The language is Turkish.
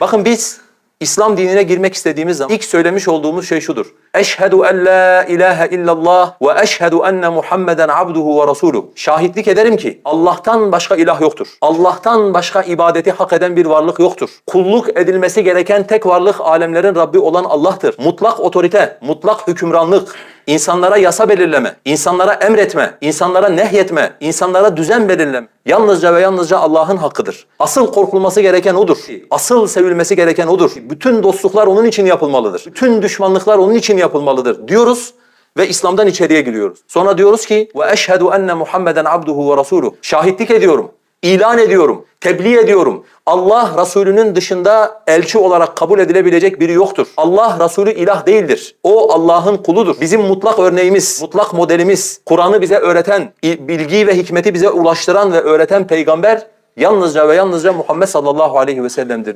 Bakın biz İslam dinine girmek istediğimiz zaman ilk söylemiş olduğumuz şey şudur. Eşhedü en la ilahe illallah ve eşhedü enne Muhammeden abduhu ve rasuluh. Şahitlik ederim ki Allah'tan başka ilah yoktur. Allah'tan başka ibadeti hak eden bir varlık yoktur. Kulluk edilmesi gereken tek varlık alemlerin Rabbi olan Allah'tır. Mutlak otorite, mutlak hükümranlık, insanlara yasa belirleme, insanlara emretme, insanlara nehyetme, insanlara düzen belirleme yalnızca ve yalnızca Allah'ın hakkıdır. Asıl korkulması gereken odur. Asıl sevilmesi gereken odur. Bütün dostluklar onun için yapılmalıdır. Bütün düşmanlıklar onun için yapılmalıdır diyoruz ve İslam'dan içeriye giriyoruz. Sonra diyoruz ki ve eşhedü enne Muhammeden abduhu ve rasuluh. Şahitlik ediyorum, ilan ediyorum, tebliğ ediyorum. Allah Resulü'nün dışında elçi olarak kabul edilebilecek biri yoktur. Allah Resulü ilah değildir. O Allah'ın kuludur. Bizim mutlak örneğimiz, mutlak modelimiz, Kur'an'ı bize öğreten, bilgiyi ve hikmeti bize ulaştıran ve öğreten peygamber yalnızca ve yalnızca Muhammed sallallahu aleyhi ve sellem'dir.